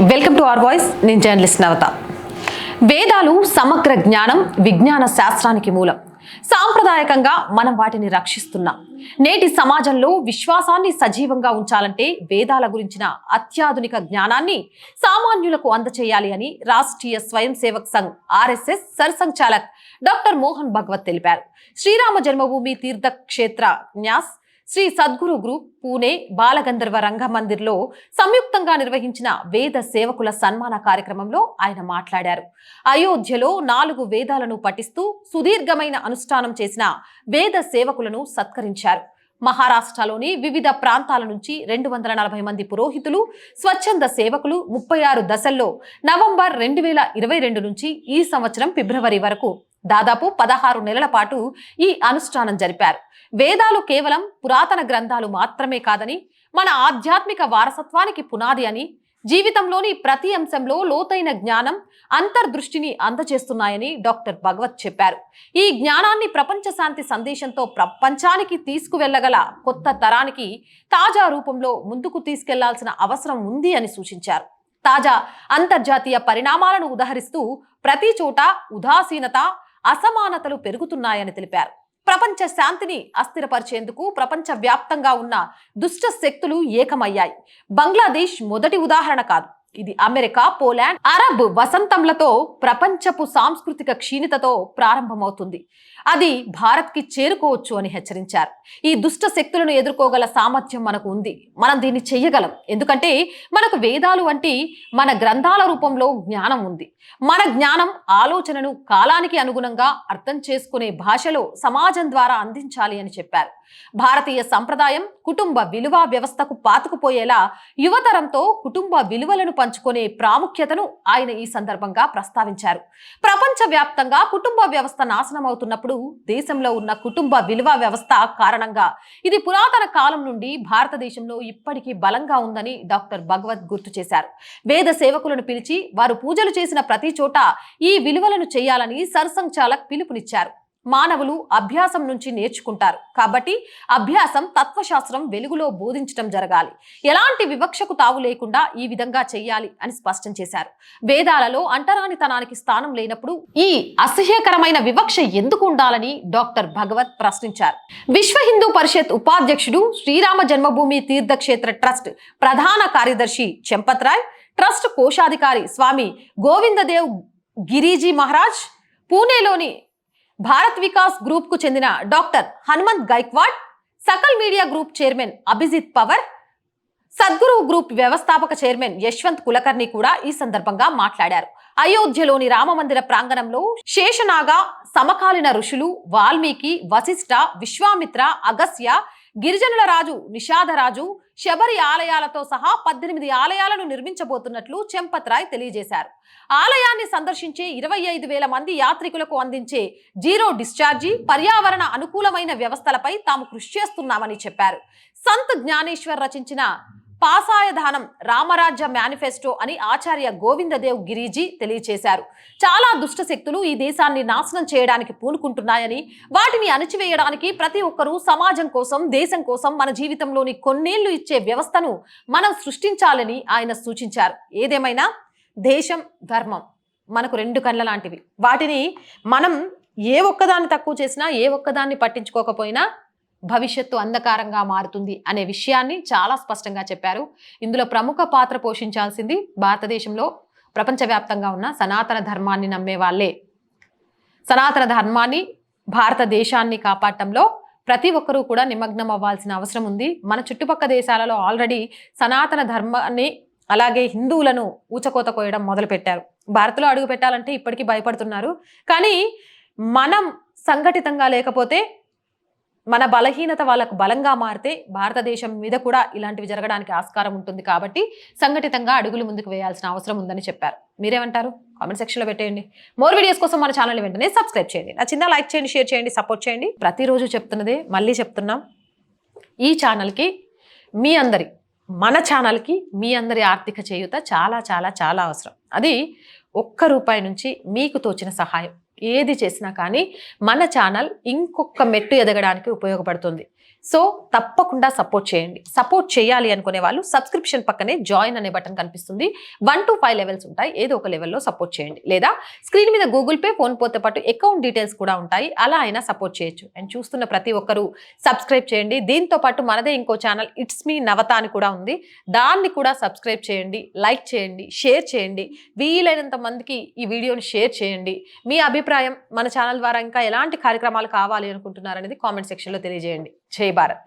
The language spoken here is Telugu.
వెల్కమ్ టు అవర్ వాయిస్ నేను జర్నలిస్ట్ నవత. వేదాలు సమగ్ర జ్ఞానం విజ్ఞాన శాస్త్రానికి మూలం. సాంప్రదాయకంగా మనం వాటిని రక్షిస్తున్నాం. నేటి సమాజంలో విశ్వాసాన్ని సజీవంగా ఉంచాలంటే వేదాల గురించిన అత్యాధునిక జ్ఞానాన్ని సామాన్యులకు అందచేయాలి అని Rashtriya Swayamsevak Sangh RSS Sarsanghchalak doctor Mohan Bhagwat తెలిపారు. శ్రీరామ జన్మభూమి తీర్థక్షేత్ర న్యాస్ శ్రీ సద్గురు గ్రూప్ పూణే బాలగంధర్వ రంగమందిర్లో సంయుక్తంగా నిర్వహించిన వేద సేవకుల సన్మాన కార్యక్రమంలో ఆయన మాట్లాడారు. అయోధ్యలో నాలుగు వేదాలను పఠిస్తూ సుదీర్ఘమైన అనుష్ఠానం చేసిన వేద సేవకులను సత్కరించారు. మహారాష్ట్రలోని వివిధ ప్రాంతాల నుంచి రెండు వందల నలభై మంది పురోహితులు స్వచ్ఛంద సేవకులు ముప్పై ఆరు దశల్లో నవంబర్ రెండు వేల ఇరవై రెండు నుంచి ఈ సంవత్సరం ఫిబ్రవరి వరకు దాదాపు పదహారు నెలల పాటు ఈ అనుష్ఠానం జరిపారు. వేదాలు కేవలం పురాతన గ్రంథాలు మాత్రమే కాదని మన ఆధ్యాత్మిక వారసత్వానికి పునాది అని జీవితంలోని ప్రతి అంశంలో లోతైన జ్ఞానం అంతర్దృష్టిని అందజేస్తున్నాయని డాక్టర్ భగవత్ చెప్పారు. ఈ జ్ఞానాన్ని ప్రపంచ శాంతి సందేశంతో ప్రపంచానికి తీసుకువెళ్ళగల కొత్త తరానికి తాజా రూపంలో ముందుకు తీసుకెళ్ళాల్సిన అవసరం ఉంది అని సూచించారు. తాజా అంతర్జాతీయ పరిణామాలను ఉదహరిస్తూ ప్రతి చోట ఉదాసీనత అసమానతలు పెరుగుతున్నాయని తెలిపారు. ప్రపంచ శాంతిని అస్థిరపరిచేందుకు ప్రపంచ వ్యాప్తంగా ఉన్న దుష్ట శక్తులు ఏకమయ్యాయి. బంగ్లాదేశ్ మొదటి ఉదాహరణ కాదు. ఇది అమెరికా పోలాండ్ అరబ్ వసంతంలతో ప్రపంచపు సాంస్కృతిక క్షీణతతో ప్రారంభమవుతుంది. అది భారత్కి చేరుకోవచ్చు అని హెచ్చరించారు. ఈ దుష్ట శక్తులను ఎదుర్కోగల సామర్థ్యం మనకు ఉంది. మనం దీన్ని చెయ్యగలం. ఎందుకంటే మనకు వేదాలు వంటి మన గ్రంథాల రూపంలో జ్ఞానం ఉంది. మన జ్ఞానం ఆలోచనను కాలానికి అనుగుణంగా అర్థం చేసుకునే భాషలో సమాజం ద్వారా అందించాలి అని చెప్పారు. భారతీయ సంప్రదాయం కుటుంబ విలువ వ్యవస్థకు పాతుకుపోయేలా యువతరంతో కుటుంబ విలువలను పంచుకునే ప్రాముఖ్యతను ఆయన ఈ సందర్భంగా ప్రస్తావించారు. ప్రపంచ వ్యాప్తంగా కుటుంబ వ్యవస్థ నాశనం అవుతున్నప్పుడు దేశంలో ఉన్న కుటుంబ విలువ వ్యవస్థ కారణంగా ఇది పురాతన కాలం నుండి భారతదేశంలో ఇప్పటికీ బలంగా ఉందని డాక్టర్ భగవత్ గుర్తు చేశారు. వేద సేవకులను పిలిచి వారు పూజలు చేసిన ప్రతి చోట ఈ విలువలను చేయాలని సర్సంఘ్ చాలక్ పిలుపునిచ్చారు. మానవులు అభ్యాసం నుంచి నేర్చుకుంటారు. కాబట్టి అభ్యాసం తత్వశాస్త్రం వెలుగులో బోధించడం జరగాలి. ఎలాంటి వివక్షకు తావు లేకుండా ఈ విధంగా చెయ్యాలి అని స్పష్టం చేశారు. వేదాలలో అంటరానితనానికి స్థానం లేనప్పుడు ఈ అసహ్యకరమైన వివక్ష ఎందుకు ఉండాలని డాక్టర్ భగవత్ ప్రశ్నించారు. విశ్వ హిందూ పరిషత్ ఉపాధ్యక్షుడు శ్రీరామ జన్మభూమి తీర్థక్షేత్ర ట్రస్ట్ ప్రధాన కార్యదర్శి చెంపత్రాయ్ ట్రస్ట్ కోశాధికారి స్వామి గోవిందదేవ్ గిరిజీ మహారాజ్ పూణేలోని భారత్ వికాస్ గ్రూప్కు చెందిన doctor Hanumant Gaikwad Sakal media group chairman Abhijit Pawar Sadguru group వ్యవస్థాపక చైర్మన్ యశ్వంత్ కులకర్ణి కూడా ఈ సందర్భంగా మాట్లాడారు. అయోధ్యలోని రామమందిర ప్రాంగణంలో శేషనాగ సమకాలీన ఋషులు వాల్మీకి వశిష్ఠ విశ్వామిత్ర అగస్య గిరిజనుల రాజు నిషాదరాజు శబరి ఆలయాలతో సహా పద్దెనిమిది ఆలయాలను నిర్మించబోతున్నట్లు చెంపత్రాయ్ తెలియజేశారు. ఆలయాన్ని సందర్శించే ఇరవై ఐదు వేల మంది యాత్రికులకు అందించే జీరో డిశ్చార్జీ పర్యావరణ అనుకూలమైన వ్యవస్థలపై తాము కృషి చేస్తున్నామని చెప్పారు. సంత్ జ్ఞానేశ్వర్ రచించిన పాసాయధానం రామరాజ్య మేనిఫెస్టో అని ఆచార్య గోవిందదేవ్ గిరిజీ తెలియచేశారు. చాలా దుష్ట శక్తులు ఈ దేశాన్ని నాశనం చేయడానికి పూనుకుంటున్నాయని వాటిని అణచివేయడానికి ప్రతి ఒక్కరూ సమాజం కోసం దేశం కోసం మన జీవితంలోని కొన్నేళ్ళు ఇచ్చే వ్యవస్థను మనం సృష్టించాలని ఆయన సూచించారు. ఏదేమైనా? దేశం ధర్మం మనకు రెండు కళ్ళ లాంటివి. వాటిని మనం ఏ ఒక్కదాన్ని తక్కువ చేసినా ఏ ఒక్కదాన్ని పట్టించుకోకపోయినా భవిష్యత్తు అంధకారంగా మారుతుంది అనే విషయాన్ని చాలా స్పష్టంగా చెప్పారు. ఇందులో ప్రముఖ పాత్ర పోషించాల్సింది భారతదేశంలో ప్రపంచవ్యాప్తంగా ఉన్న సనాతన ధర్మాన్ని నమ్మే వాళ్ళే. సనాతన ధర్మాన్ని భారతదేశాన్ని కాపాడటంలో ప్రతి ఒక్కరూ కూడా నిమగ్నం అవ్వాల్సిన అవసరం ఉంది. మన చుట్టుపక్క దేశాలలో ఆల్రెడీ సనాతన ధర్మాన్ని అలాగే హిందువులను ఊచకోత కోయడం మొదలుపెట్టారు. భారత్లో అడుగు పెట్టాలంటే ఇప్పటికీ భయపడుతున్నారు. కానీ మనం సంఘటితంగా లేకపోతే మన బలహీనత వాళ్ళకు బలంగా మారితే భారతదేశం మీద కూడా ఇలాంటివి జరగడానికి ఆస్కారం ఉంటుంది కాబట్టి సంఘటితంగా అడుగులు ముందుకు వేయాల్సిన అవసరం ఉందని చెప్పారు. మీరేమంటారు? కామెంట్ సెక్షన్లో పెట్టేయండి. మోర్ వీడియోస్ కోసం మన ఛానల్ వెంటనే సబ్స్క్రైబ్ చేయండి. నా చిన్న లైక్ చేయండి షేర్ చేయండి సపోర్ట్ చేయండి. ప్రతిరోజు చెప్తున్నదే మళ్ళీ చెప్తున్నాం. ఈ ఛానల్కి మీ అందరి మన ఛానల్కి మీ అందరి ఆర్థిక చేయూత చాలా చాలా చాలా అవసరం. అది ఒక్క రూపాయి నుంచి మీకు తోచిన సహాయం. ఏది చేసినా కానీ మన ఛానల్ ఇంకొక మెట్టు ఎదగడానికి ఉపయోగపడుతుంది. సో తప్పకుండా సపోర్ట్ చేయండి. సపోర్ట్ చేయాలి అనుకునే వాళ్ళు సబ్స్క్రిప్షన్ పక్కనే జాయిన్ అనే బటన్ కనిపిస్తుంది. వన్ టు ఫైవ్ లెవెల్స్ ఉంటాయి. ఏదో ఒక లెవెల్లో సపోర్ట్ చేయండి. లేదా స్క్రీన్ మీద గూగుల్ పే ఫోన్ పోతే పాటు అకౌంట్ డీటెయిల్స్ కూడా ఉంటాయి. అలా అయినా సపోర్ట్ చేయొచ్చు. అండ్ చూస్తున్న ప్రతి ఒక్కరూ సబ్స్క్రైబ్ చేయండి. దీంతో పాటు మనదే ఇంకో ఛానల్ ఇట్స్ మీ నవత అని కూడా ఉంది. దాన్ని కూడా సబ్స్క్రైబ్ చేయండి లైక్ చేయండి షేర్ చేయండి. వీలైనంత మందికి ఈ వీడియోని షేర్ చేయండి. మీ అభిప్రాయం మన ఛానల్ ద్వారా ఇంకా ఎలాంటి కార్యక్రమాలు కావాలి అనుకుంటున్నారనేది కామెంట్ సెక్షన్లో తెలియజేయండి. జై భారత్.